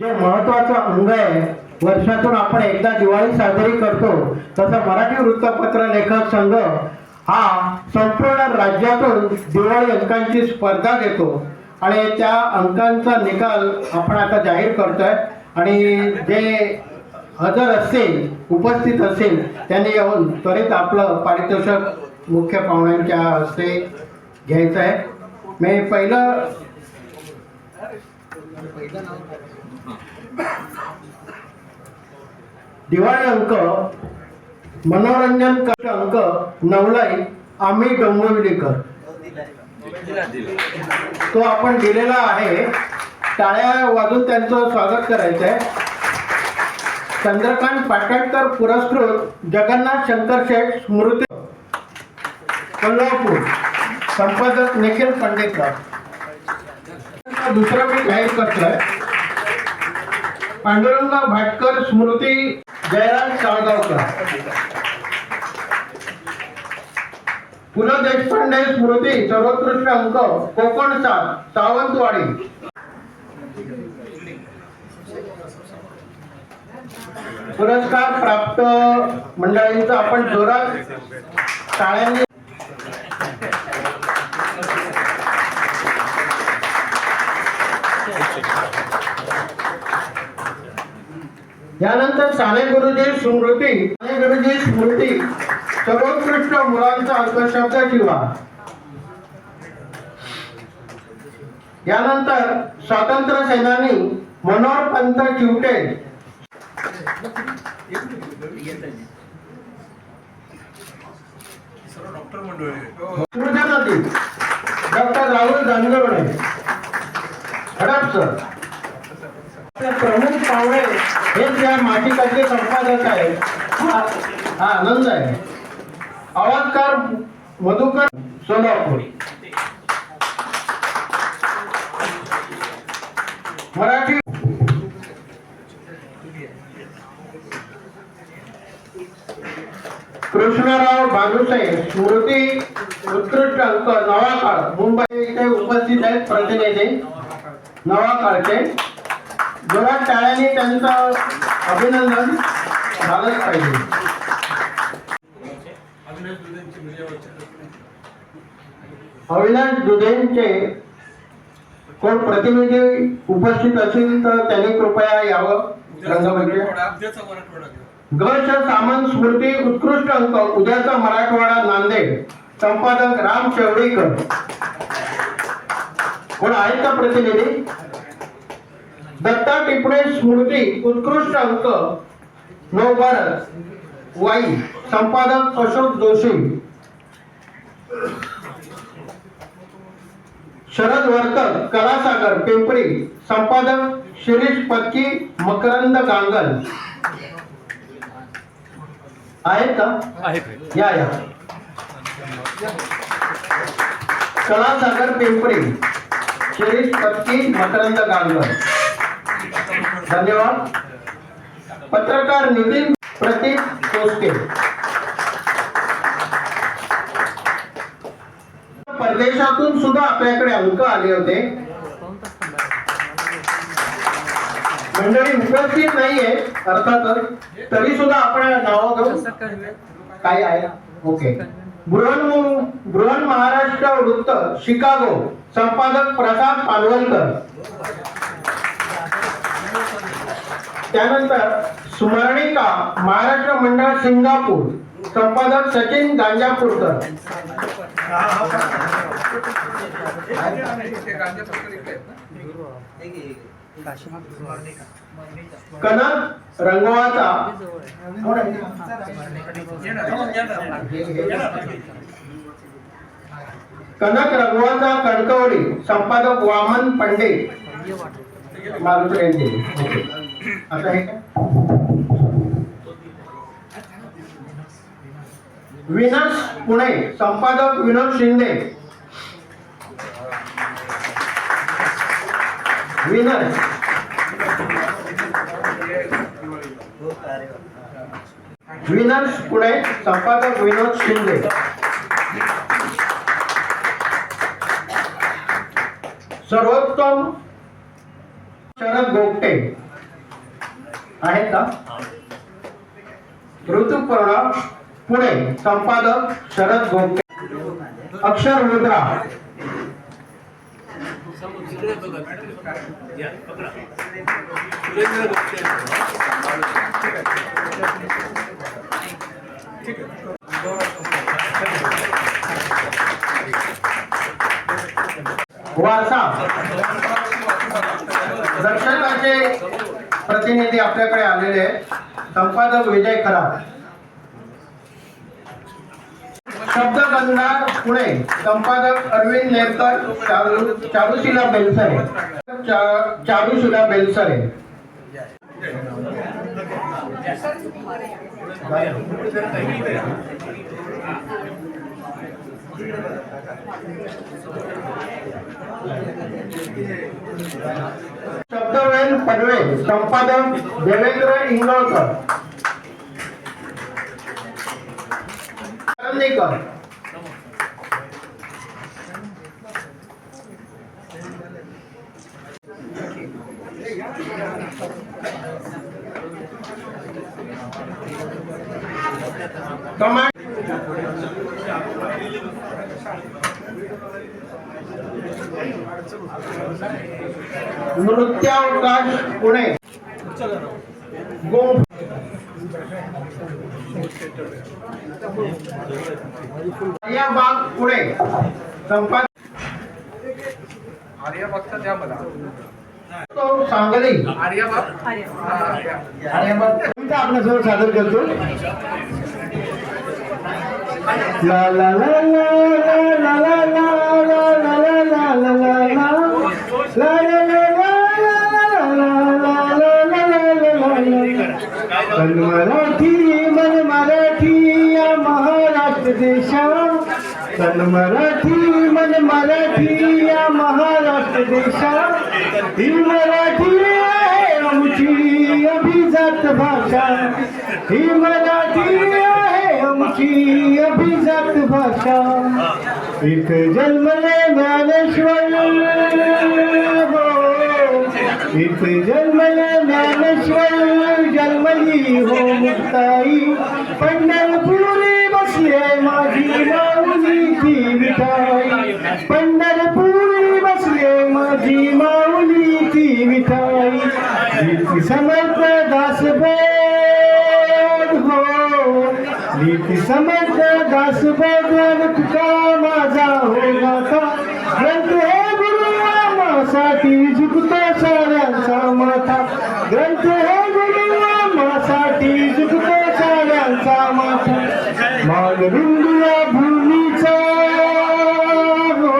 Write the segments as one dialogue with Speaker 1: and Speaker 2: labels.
Speaker 1: जे महत्वाचं अंग आहे वर्षातून आपण एकदा दिवाळी साजरी करतो तसं मराठी वृत्तपत्र लेखक संघ हा संपूर्ण राज्यातून दिवाळी अंकांची स्पर्धा घेतो. आणि त्या अंकांचा निकाल आपण आता जाहीर करतोय. आणि जे हजर असतील उपस्थित असतील त्यांनी येऊन त्वरित आपलं पारितोषिक मुख्य पाहुण्यांच्या हस्ते घ्यायचं आहे. मी पहिलं दिवाळी अंक मनोरंजन कट अंक नवलाई आम्ही डोंबिवलीकर. तो आपण दिलेला आहे. टाळ्या वाजून त्यांचं स्वागत करायचं आहे चंद्रकांत पाटणकर पुरस्कृत जगन्नाथ शंकर शेठ स्मृती कोल्हापूर. संपादक निखिल पंडेकर दुसरं मी जाहीर करतोय. पांडुरंग भाटकर स्मृती जयराम साळगावकर. पु ल देशपांडे स्मृती सर्वोत्कृष्ट अंक कोकण सात सावंतवाडी. पुरस्कार प्राप्त मंडळींचा आपण जोरात टाळ्यांनी यानंतर साने गुरुजी स्मृती साने गुरुजी स्मृती सर्वोत्कृष्ट मुलांचा अंकशब्द शिवा यानंतर स्वातंत्र्य सेनानी मनोहर पंत चिवटे. डॉक्टर राहुल जानगवणे हडपसर. प्रमुख पाहुणे हे त्या मासिकाचे संपादक आहेत. हा आनंद आहे. आवाजकार मधुकर सोलापुरी. मराठी कृष्णराव भानुसाहेब स्मृती उत्कृष्ट अंक नवाकाळ. मुंबई इथे उपस्थित आहेत प्रतिनिधी नवाकाळचे. जोरात टाळ्याने त्यांचं अभिनंदन झालंच पाहिजे. अविनाश दुधेंचे कोण प्रतिनिधी उपस्थित असतील तर त्यांनी कृपया यावं. गश म्हणजे. सामंत स्मृती उत्कृष्ट अंक. उद्याचा मराठवाडा नांदेड. संपादक राम शेवडेकर. कोण आहेत का प्रतिनिधी? दत्ता टिपणे स्मृती उत्कृष्ट अंक नव भारत. वाई. संपादक अशोक जोशी. शरद वर्तक कलासागर पिंपरी. संपादक शिरीष पत्की मकरंद गांगल आहेत का?
Speaker 2: आहेत.
Speaker 1: या या. कलासागर पिंपरी. शिरीष पत्की मकरंद गांगल धन्यवाद. पत्रकार नितीन प्रतीक कोसके परदेशातून सुद्धा आपल्याकडे अंक आले होते. मंडळी उपस्थित नाहीये अर्थातच तरी सुद्धा आपण नाव घेऊ. काय आहे? ओके. बृहन बृहन महाराष्ट्र वृत्त शिकागो. संपादक प्रसाद पालवलकर त्यानंतर स्मरणिका महाराष्ट्र मंडळ सिंगापूर. संपादक सचिन गांजापूरकर. कनक रंगवाचा. कनक रंगवाचा कणकवडी संपादक वामन पंडित. मारुती यांचे ओके. आता हे काय? विनस पुणे संपादक विनोद शिंदे विनस विनस पुणे संपादक विनोद शिंदे सर्वोत्तम शरद गोपटे.
Speaker 3: आहेत का? ऋतुपर्णा पुणे संपादक शरद गोपटे. अक्षर मुद्रा. वारसा दर्शकाचे प्रतिनिधी आपल्याकडे आलेले आहेत. संपादक विजय खराब शब्दगंधार पुणे संपादक अरविंद नेरकर चालू चारुशिला बेलसरे. चा- चारुशिला बेलसरे. शब्दवेल पडवे संपादक देवेंद्र इंगळकर करंदीकर कमांड नृत्यावकाश पुणे. गोंड बाग पुणे. संपादक
Speaker 1: आर्यबागचा द्या मला.
Speaker 3: तो सांगली.
Speaker 1: आर्यबाग? आर्या.
Speaker 3: आर्यबाग. आपल्यासमोर सादर करतो. la la la la मन मराठी मन मराठी या महाराष्ट्र देशा मन मराठी मन मराठी या महाराष्ट्र देशा ही मराठी आहे आमची अभिजात भाषा ही मराठी आमची अभिजात भाषा. एक जन्मले ज्ञानेश्वर. एक जन्मले ज्ञानेश्वर. जन्मली हो मुक्ताई. पंढरपूर समर्थ दासबोध तुका माझा हो गाथा ग्रंथ हे गुरु आम्हासाठी झुकतो साऱ्यांचा माथा ग्रंथ हे गुरु आम्हासाठी झुकतो साऱ्यांचा माथा मालबिंदुया भूमीचा हो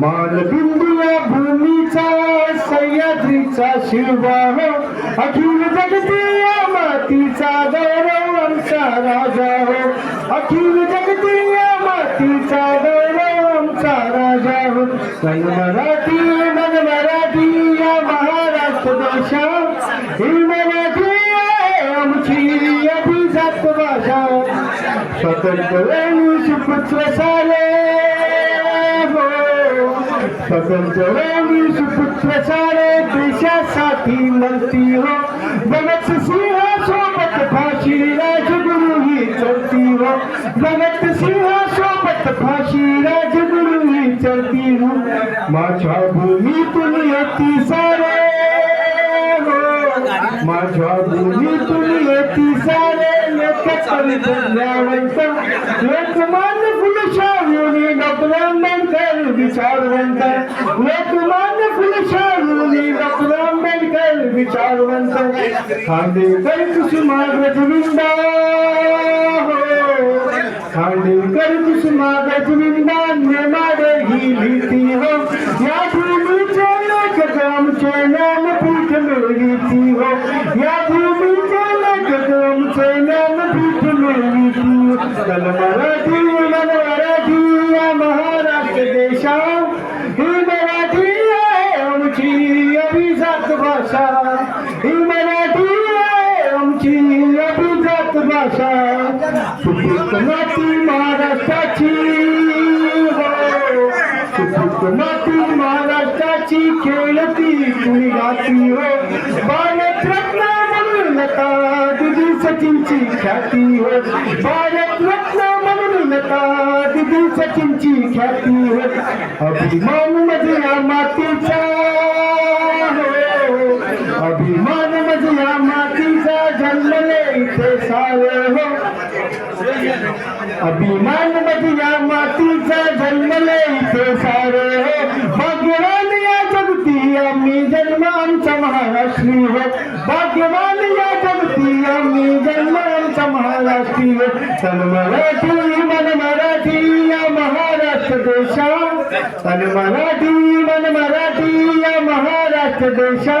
Speaker 3: मालबिंदू भूमीचा सह्याद्रीचा शिरवा हो अखिल जगती या मातीचा गौरव आमचा राजा हो अखिल जगती मातीचा गौरव आमचा राजा हो मन मराठी मन मराठी या महाराष्ट्र भाषा. ही मराठी आमची अभिजात भाषा. स्वतंत्र सुपुत्र साले हो. स्वतंत्र सुपुत्र सारे देशासाठी म्हणती हो. भगत सिंह सोबत फाशी काशी राजगुरु विचारती माझ्या भूमीतून येती सारे. माझ्या भूमीतून येती सारे. लोक कविता लोकमान्य फुलशाहूने डॉक्टर विचारवंत. लोकमान्य फुलशाहूने डॉक्टर आंबेडकर विचारवंत. खांदेकर सुमार रजविंदा मिलकर कुछ मागत निंदा न मारेगी भीती हो. या भूमि चैन कदम चैन पीठ मिल गीती हो. महाराष्ट्राची कुणी गाती हो भारतरत्न म्हणून नका दिदी सचिनची ख्याती हो भारतरत्न म्हणून नका दिदी सचिनची ख्याती हो अभिमान म्हणजे या मातीचा अभिमान म्हणजे या मातीचा जन्मले इथे सावे हो अभिमानमध्ये या मातीचा जन्मले इथे सारे हो। भगवान जगती आम्ही जन्म आमचा महाराष्ट्री हो भाग्यवान या जगती आम्ही जन्म आमचा महाराष्ट्री हो तन मराठी मन मराठी या महाराष्ट्र देशा तन मराठी मन मराठी या महाराष्ट्र देशा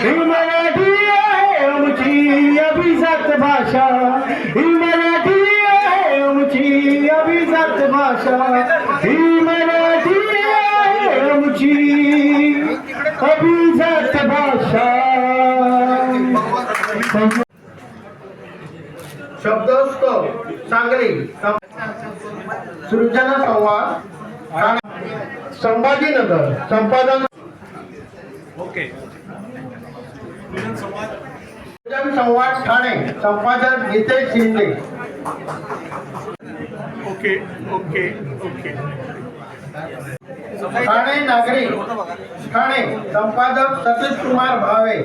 Speaker 3: ही मराठी आहे आमची अभिजात भाषा. ही मराठी आहे आमची अभिजात भाषा. शब्दोत्सव सांगली. सृजना संवाद संभाजीनगर संपादन.
Speaker 1: ओके.
Speaker 3: सृजन संवाद ठाणे संपादक Nitesh Shinde.
Speaker 4: Okay okay okay.
Speaker 3: Thane नागरिक ठाणे संपादक सतीश कुमार भावे.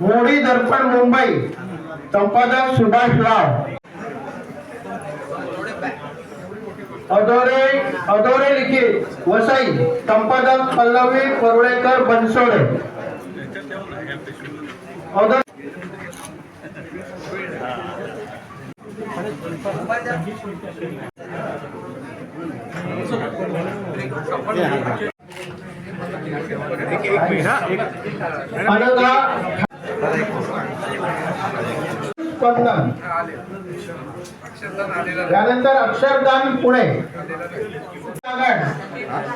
Speaker 3: मोडी दर्पण मुंबई संपादक सुभाष राव. अधोरे अधोरे लिखित वसई संपादक पल्लवी परुळेकर बनसोडे अधोरे अनघा स्पंदन
Speaker 1: आले अक्षरदान आलेलं
Speaker 3: त्यानंतर अक्षरदान पुणे.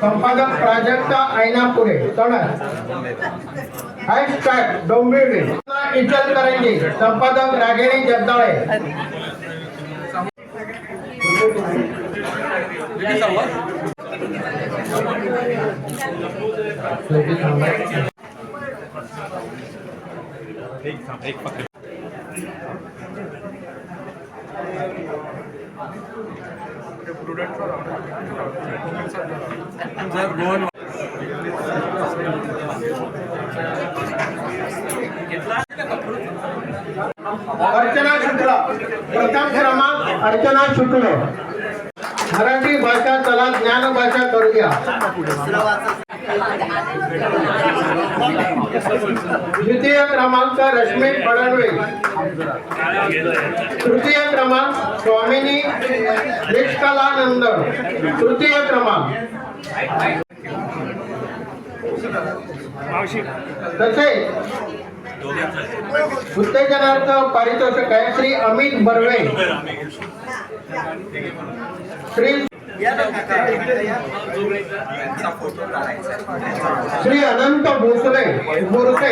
Speaker 3: संपादक प्राजक्ता आयना पुणे तणस हॅशटॅग डोंबिवली. इचलकरंजी. संपादक रागिणी जगदाळे. अर्चना शुक्ल. प्रथम क्रमांक अर्चना शुक्ल. भाषा चला ज्ञान भाषा करूया. द्वितीय क्रमांक रश्मी फडणवीस. तृतीय क्रमांक स्वामिनी निष्कलानंद. तृतीय क्रमांक. तसेच उत्तेजनार्थ पारितोषिक आहे श्री अमित बर्वे. श्री श्री अनंत भोसले बोरसे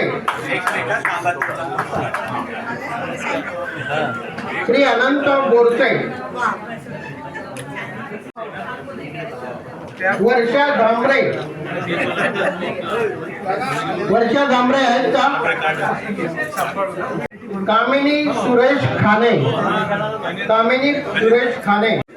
Speaker 3: श्री अनंत बोरसे वर्षा धामरे वर्षा धामरे आहेत का? कामिनी सुरेश खाने. कामिनी सुरेश खाने.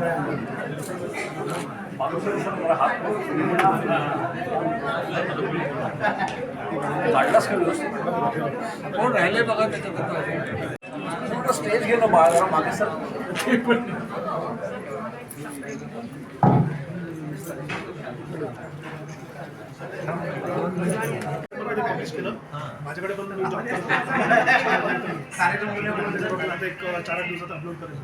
Speaker 5: तोडमोडून त्यांचा घ्यायचा.
Speaker 1: देसाई साहेबांच्या हस्ते
Speaker 6: कोण राहिले बघा त्याच्यात स्टेज घे ना बाळा जरा मागे सर
Speaker 4: माझ्याकडे पण मी job आता एक चार आठ दिवसात अपलोड करेन